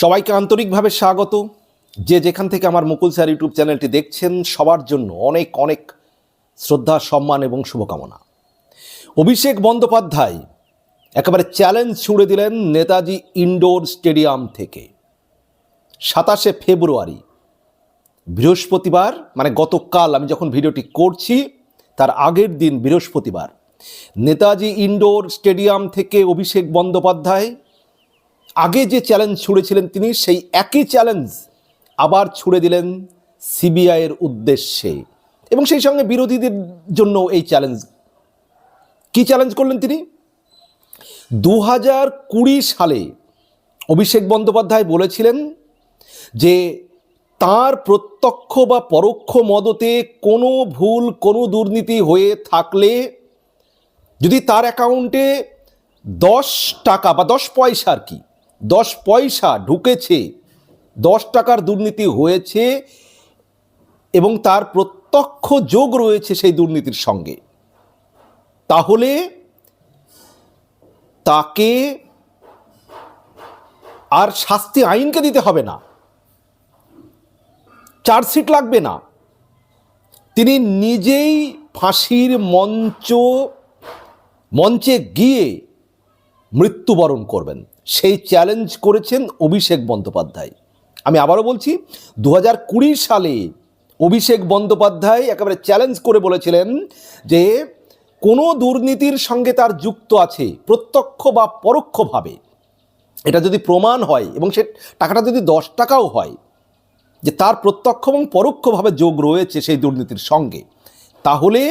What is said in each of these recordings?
সবাইকে আন্তরিকভাবে স্বাগত। যে যেখান থেকে আমার মুকুল স্যার ইউটিউব চ্যানেলটি দেখছেন, সবার জন্য অনেক অনেক শ্রদ্ধা, সম্মান এবং শুভকামনা। অভিষেক বন্দ্যোপাধ্যায় একেবারে চ্যালেঞ্জ ছুড়ে দিলেন নেতাজি ইনডোর স্টেডিয়াম থেকে। সাতাশে ফেব্রুয়ারি, বৃহস্পতিবার মানে গতকাল আমি যখন ভিডিওটি করছি, তার আগের দিন বৃহস্পতিবার, নেতাজি ইনডোর স্টেডিয়াম থেকে অভিষেক বন্দ্যোপাধ্যায় আগে যে চ্যালেঞ্জ ছুড়েছিলেন তিনি, সেই একই চ্যালেঞ্জ আবার ছুড়ে দিলেন সিবিআইয়ের উদ্দেশ্যে। এবং সেই সঙ্গে বিরোধীদের জন্য এই চ্যালেঞ্জ কি চ্যালেঞ্জ করলেন তিনি? দু হাজার কুড়ি সালে অভিষেক বন্দ্যোপাধ্যায় বলেছিলেন যে, তার প্রত্যক্ষ বা পরোক্ষ মদতে কোনো ভুল, কোনো দুর্নীতি হয়ে থাকলে যদি তার অ্যাকাউন্টে দশ টাকা বা দশ পয়সা আর কি দশ পয়সা ঢুকেছে, দশ টাকার দুর্নীতি হয়েছে এবং তার প্রত্যক্ষ যোগ রয়েছে সেই দুর্নীতির সঙ্গে। তাহলে তাকে আর শাস্তি আইনকে দিতে হবে না। চার্জশিট লাগবে না। তিনি নিজেই ফাঁসির মঞ্চ, মঞ্চে গিয়ে মৃত্যুবরণ করবেন। সেই চ্যালেঞ্জ করেছেন অভিষেক বন্দ্যোপাধ্যায়। আমি আবারও বলছি দু সালে অভিষেক বন্দ্যোপাধ্যায় একেবারে চ্যালেঞ্জ করে বলেছিলেন যে কোনো দুর্নীতির সঙ্গে তার যুক্ত আছে প্রত্যক্ষ বা পরোক্ষভাবে। এটা যদি প্রমাণ হয় এবং সে টাকাটা যদি দশ টাকাও হয়, যে তার প্রত্যক্ষ এবং পরোক্ষভাবে যোগ রয়েছে সেই দুর্নীতির সঙ্গে, তাহলে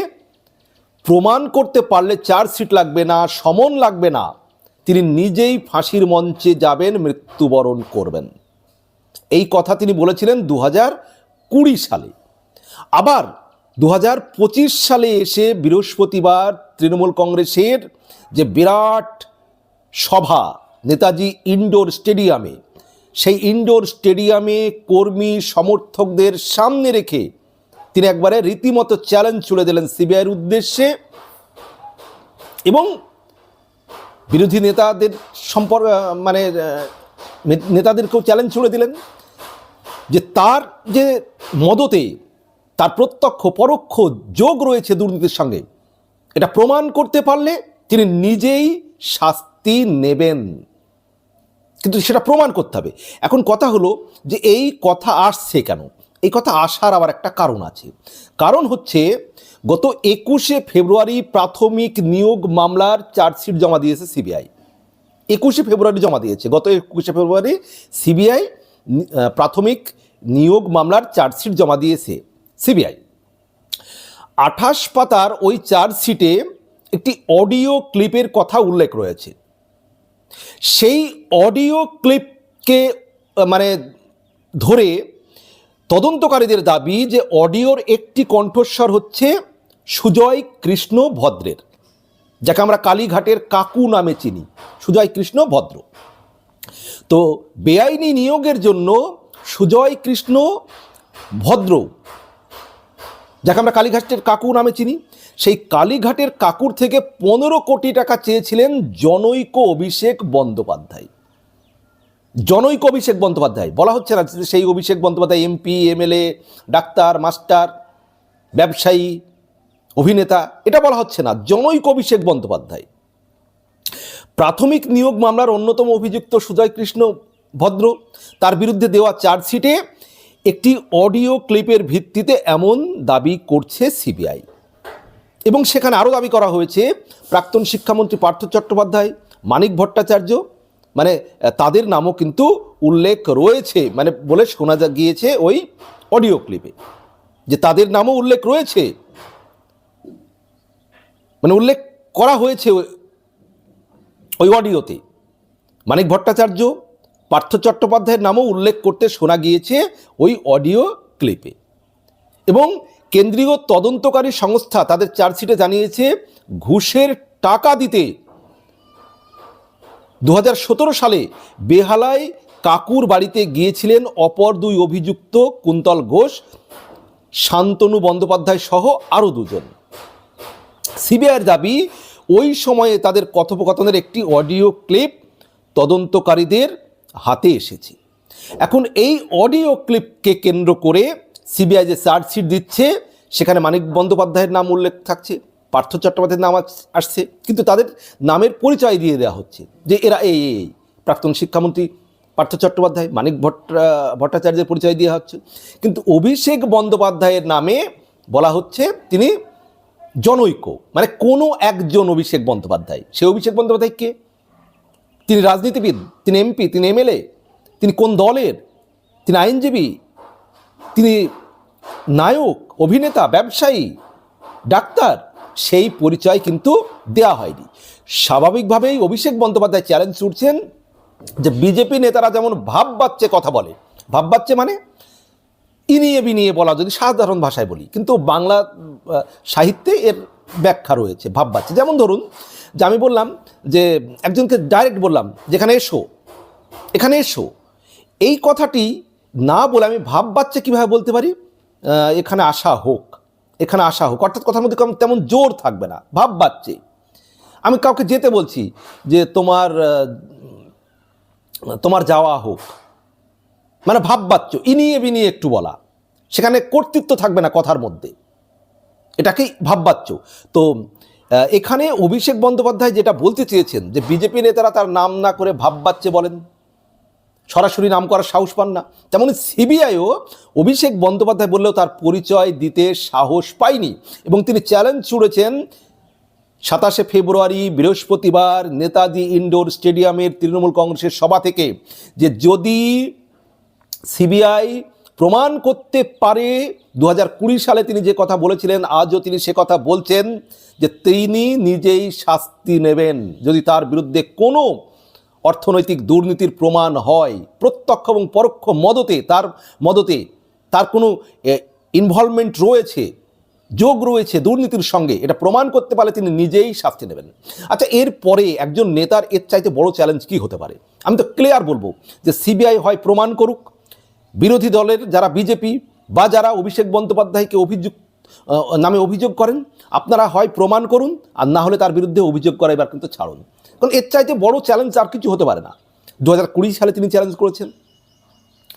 প্রমাণ করতে পারলে চার্জশিট লাগবে না, সমন লাগবে না। তিনি নিজেই ফাঁসির মঞ্চে যাবেন, মৃত্যুবরণ করবেন। এই কথা তিনি বলেছিলেন দু কুড়ি সালে। আবার দু হাজার পঁচিশ সালে এসে বৃহস্পতিবার তৃণমূল কংগ্রেসের যে বিরাট সভা নেতাজি ইনডোর স্টেডিয়ামে, সেই ইনডোর স্টেডিয়ামে কর্মী সমর্থকদের সামনে রেখে তিনি একবারে রীতিমতো চ্যালেঞ্জ ছুড়ে দিলেন সিবিআইয়ের উদ্দেশ্যে এবং বিরোধী নেতাদের সম্পর্ক মানে নেতাদেরকেও চ্যালেঞ্জ ছুড়ে দিলেন যে তার যে মদতে তার প্রত্যক্ষ, পরোক্ষ যোগ রয়েছে দুর্নীতির সঙ্গে, এটা প্রমাণ করতে পারলে তিনি নিজেই শাস্তি নেবেন। কিন্তু সেটা প্রমাণ করতে হবে। এখন কথা হলো যে এই কথা আসছে কেন? এই কথা আসার আবার একটা কারণ আছে। কারণ হচ্ছে গত একুশে ফেব্রুয়ারি প্রাথমিক নিয়োগ মামলার চার্জশিট জমা দিয়েছে সিবিআই। একুশে ফেব্রুয়ারি জমা দিয়েছে। গত একুশে ফেব্রুয়ারি সিবিআই প্রাথমিক নিয়োগ মামলার চার্জশিট জমা দিয়েছে সিবিআই। আঠাশ পাতার ওই চার্জশিটে একটি অডিও ক্লিপের কথা উল্লেখ রয়েছে। সেই অডিও ক্লিপকে মানে ধরে তদন্তকারীদের দাবি যে অডিওর একটি কণ্ঠস্বর হচ্ছে সুজয় কৃষ্ণ ভদ্রের, যাকে আমরা কালীঘাটের কাকু নামে চিনি, সুজয় কৃষ্ণ ভদ্র। তো বেআইনি নিয়োগের জন্য সুজয় কৃষ্ণ ভদ্র, যাকে আমরা কালীঘাটের কাকু নামে চিনি, সেই কালীঘাটের কাকুর থেকে পনেরো কোটি টাকা চেয়েছিলেন জনৈক অভিষেক বন্দ্যোপাধ্যায়। জনৈক অভিষেক বন্দ্যোপাধ্যায়, বলা হচ্ছে না সেই Abhishek Bandyopadhyay MP, MLA, doctor, master, ব্যবসায়ী অভিনেতা, এটা বলা হচ্ছে না, জনৈক অভিষেক বন্দ্যোপাধ্যায়। প্রাথমিক নিয়োগ মামলার অন্যতম অভিযুক্ত সুজয় কৃষ্ণ ভদ্র, তার বিরুদ্ধে দেওয়া চার্জশিটে একটি অডিও ক্লিপের ভিত্তিতে এমন দাবি করছে সিবিআই। এবং সেখানে আরও দাবি করা হয়েছে, প্রাক্তন শিক্ষামন্ত্রী পার্থ চট্টোপাধ্যায়, মানিক ভট্টাচার্য মানে তাদের নামও কিন্তু উল্লেখ রয়েছে মানে বলে শোনা গিয়েছে ওই অডিও ক্লিপে। যে তাদের নামও উল্লেখ রয়েছে মানে উল্লেখ করা হয়েছে ওই- অডিওতে। মানিক ভট্টাচার্য, পার্থ চট্টোপাধ্যায়ের নামও উল্লেখ করতে শোনা গিয়েছে ওই অডিও ক্লিপে। এবং কেন্দ্রীয় তদন্তকারী সংস্থা তাদের চার্জশিটে জানিয়েছে, ঘুষের টাকা দিতে দু হাজার সতেরো সালে বেহালায় কাকুর বাড়িতে গিয়েছিলেন অপর দুই অভিযুক্ত কুন্তল ঘোষ, শান্তনু বন্দ্যোপাধ্যায় সহ আরও দুজন। সিবিআইয়ের দাবি, ওই সময়ে তাদের কথোপকথনের একটি অডিও ক্লিপ তদন্তকারীদের হাতে এসেছে এখন এই অডিও ক্লিপকে কেন্দ্র করে সিবিআই যে চার্জশিট দিচ্ছে, সেখানে মানিক বন্দ্যোপাধ্যায়ের নাম উল্লেখ থাকছে, পার্থ চট্টোপাধ্যায়ের নাম আসছে, কিন্তু তাদের নামের পরিচয় দিয়ে দেওয়া হচ্ছে যে এরা এই এই। প্রাক্তন শিক্ষামন্ত্রী পার্থ চট্টোপাধ্যায়, মানিক ভট্ট, ভট্টাচার্যের পরিচয় দেওয়া হচ্ছে কিন্তু অভিষেক বন্দ্যোপাধ্যায়ের নামে বলা হচ্ছে, তিনি জনৈক মানে কোনো একজন অভিষেক বন্দ্যোপাধ্যায়। সে অভিষেক বন্দ্যোপাধ্যায় কে? তিনি রাজনীতিবিদ, তিনি এমপি, তিনি এমএলএ, তিনি কোন দলের? তিনি আইনজীবী, তিনি নায়ক, অভিনেতা, ব্যবসায়ী, ডাক্তার, সেই পরিচয় কিন্তু দেয়া হয়নি। স্বাভাবিকভাবেই অভিষেক বন্দ্যোপাধ্যায় চ্যালেঞ্জ ছুটছেন যে বিজেপি নেতারা যেমন ভাব বাচ্চে কথা বলে। ভাব বাচ্চে মানে ইনিয়ে বিনিয়ে বলা, যদি সাধারণ ভাষায় বলি। কিন্তু বাংলা সাহিত্যে এর ব্যাখ্যা রয়েছে ভাব বাচ্চে যেমন ধরুন, যে আমি বললাম যে, একজনকে ডাইরেক্ট বললাম, যেখানে এসো, এখানে এসো। এই কথাটি না বলে আমি ভাব বাচ্চা কীভাবে বলতে পারি? এখানে আসা হোক, এখানে আসা হোক। অর্থাৎ কথার মধ্যে তেমন জোর থাকবে না ভাব বাচ্চে আমি কাউকে যেতে বলছি যে, তোমার তোমার যাওয়া হোক। মানে ভাববাচ্য, ইনিয়ে বিনিয়ে একটু বলা। সেখানে কর্তৃত্ব থাকবে না কথার মধ্যে। এটাকেই ভাববাচ্য। তো এখানে অভিষেক বন্দ্যোপাধ্যায় যেটা বলতে চেয়েছেন যে বিজেপি নেতারা তার নাম না করে ভাববাচ্চে বলেন। সরাসরি নাম করার সাহস পান না। তেমনি সিবিআইও অভিষেক বন্দ্যোপাধ্যায় বললেও তার পরিচয় দিতে সাহস পায়নি এবং তিনি চ্যালেঞ্জ ছুড়েছেন সাতাশে ফেব্রুয়ারি, বৃহস্পতিবার নেতাজি ইনডোর স্টেডিয়ামের তৃণমূল কংগ্রেসের সভা থেকে যে যদি সিবিআই প্রমাণ করতে পারে। দু হাজার কুড়ি সালে তিনি যে কথা বলেছিলেন, আজও তিনি সে কথা বলছেন যে তিনি নিজেই শাস্তি নেবেন। যদি তার বিরুদ্ধে কোনো অর্থনৈতিক দুর্নীতির প্রমাণ হয়, প্রত্যক্ষ এবং পরোক্ষ মদতে তার মদতে তার কোনো ইনভলভমেন্ট রয়েছে, যোগ রয়েছে দুর্নীতির সঙ্গে, এটা প্রমাণ করতে পারলে তিনি নিজেই শাস্তি নেবেন। আচ্ছা এরপরে একজন নেতার এর চাইতে বড় চ্যালেঞ্জ কি হতে পারে? আমি তো ক্লিয়ার বলব যে সিবিআই হয় প্রমাণ করুক বিরোধী দলের যারা বিজেপি বা যারা অভিষেক বন্দ্যোপাধ্যায়কে অভিযোগ নামে অভিযোগ করেন, আপনারা হয় প্রমাণ করুন আর না হলে তার বিরুদ্ধে অভিযোগ করা এবার কিন্তু ছাড়ুন। কারণ এর চাইতে বড় চ্যালেঞ্জ আর কিছু হতে পারে না। দু কুড়ি সালে তিনি চ্যালেঞ্জ করেছেন,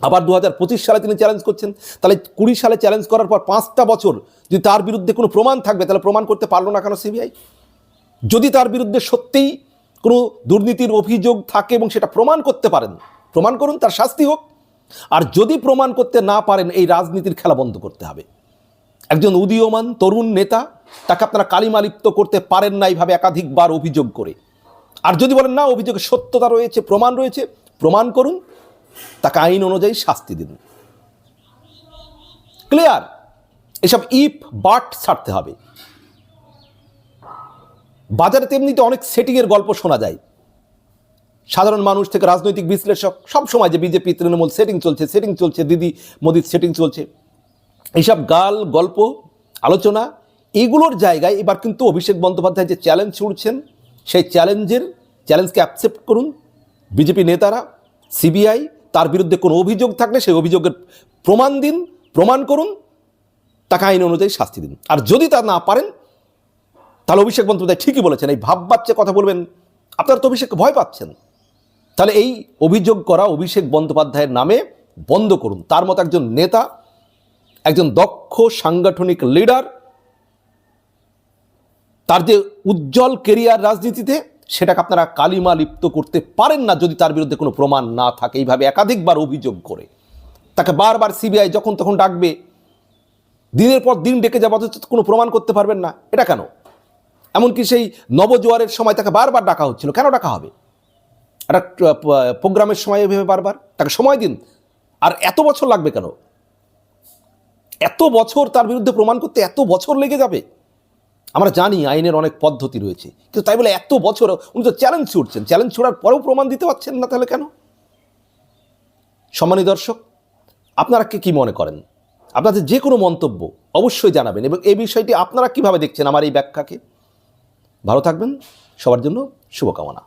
আবার দু পঁচিশ সালে তিনি চ্যালেঞ্জ করছেন। তাহলে কুড়ি সালে চ্যালেঞ্জ করার পর পাঁচটা বছর যদি তার বিরুদ্ধে কোনো প্রমাণ থাকবে, তাহলে প্রমাণ করতে পারল না কেন সিবিআই যদি তার বিরুদ্ধে সত্যিই কোনো দুর্নীতির অভিযোগ থাকে এবং সেটা প্রমাণ করতে পারেন, প্রমাণ করুন, তার শাস্তি হোক। আর যদি প্রমাণ করতে না পারেন, এই রাজনীতির খেলা বন্ধ করতে হবে। একজন উদীয়মান তরুণ নেতা তাকে আপনারা কালিমালিপ্ত করতে পারেন না এইভাবে একাধিকবার অভিযোগ করে। আর যদি বলেন, না, অভিযোগে সত্যতা রয়েছে, প্রমাণ রয়েছে, প্রমাণ করুন। তাকে আইন অনুযায়ী শাস্তি দিন। ক্লিয়ার? এসব ইফ বাট ছাড়তে হবে। বাজারে তেমনিতে অনেক সেটিংয়ের গল্প শোনা যায়। সাধারণ মানুষ থেকে রাজনৈতিক বিশ্লেষক, সব সময় যে বিজেপি, তৃণমূল সেটিং চলছে সেটিং চলছে, দিদি মোদির সেটিং চলছে। এইসব গাল, গল্প, আলোচনা, এগুলোর জায়গায় এবার কিন্তু অভিষেক বন্দ্যোপাধ্যায় যে চ্যালেঞ্জ ছুড়ছেন, সেই চ্যালেঞ্জের চ্যালেঞ্জকে অ্যাকসেপ্ট করুন বিজেপি নেতারা সিবিআই তার বিরুদ্ধে কোনো অভিযোগ থাকলে সেই অভিযোগের প্রমাণ দিন, প্রমাণ করুন, তাকে আইন অনুযায়ী শাস্তি দিন। আর যদি তা না পারেন, তাহলে অভিষেক বন্দ্যোপাধ্যায় ঠিকই বলেছেন, এই ভাব বাচ্চা কথা বলবেন, আপনারা তো অভিষেক ভয় পাচ্ছেন। তাহলে এই অভিযোগ করা অভিষেক বন্দ্যোপাধ্যায়ের নামে বন্ধ করুন। তার মতো একজন নেতা, একজন দক্ষ সাংগঠনিক লিডার তার যে উজ্জ্বল কেরিয়ার রাজনীতিতে, সেটাকে আপনারা কালিমা লিপ্ত করতে পারেন না যদি তার বিরুদ্ধে কোনো প্রমাণ না থাকে। এইভাবে একাধিকবার অভিযোগ করে। তাকে বারবার সিবিআই যখন তখন ডাকবে, দিনের পর দিন ডেকে যাব, অথচ কোনো প্রমাণ করতে পারবেন না। এটা কেন? এমনকি সেই নবজোয়ারের সময় তাকে বারবার ডাকা হচ্ছিল। কেন ডাকা হবে? একটা প্রোগ্রামের সময় এভাবে বারবার, তাকে সময় দিন। আর এত বছর লাগবে কেন? এত বছর তার বিরুদ্ধে প্রমাণ করতে এত বছর লেগে যাবে? আমরা জানি আইনের অনেক পদ্ধতি রয়েছে, কিন্তু তাই বলে এত বছর, উনি তো চ্যালেঞ্জ ছুটছেন চ্যালেঞ্জ ছোড়ার পরেও প্রমাণ দিতে পারছেন না তাহলে কেন? সম্মানী দর্শক, আপনারা কে কী মনে করেন? আপনাদের যে কোনো মন্তব্য অবশ্যই জানাবেন এবং এই বিষয়টি আপনারা কীভাবে দেখছেন আমার এই ব্যাখ্যাকে? ভালো থাকবেন, সবার জন্য শুভকামনা।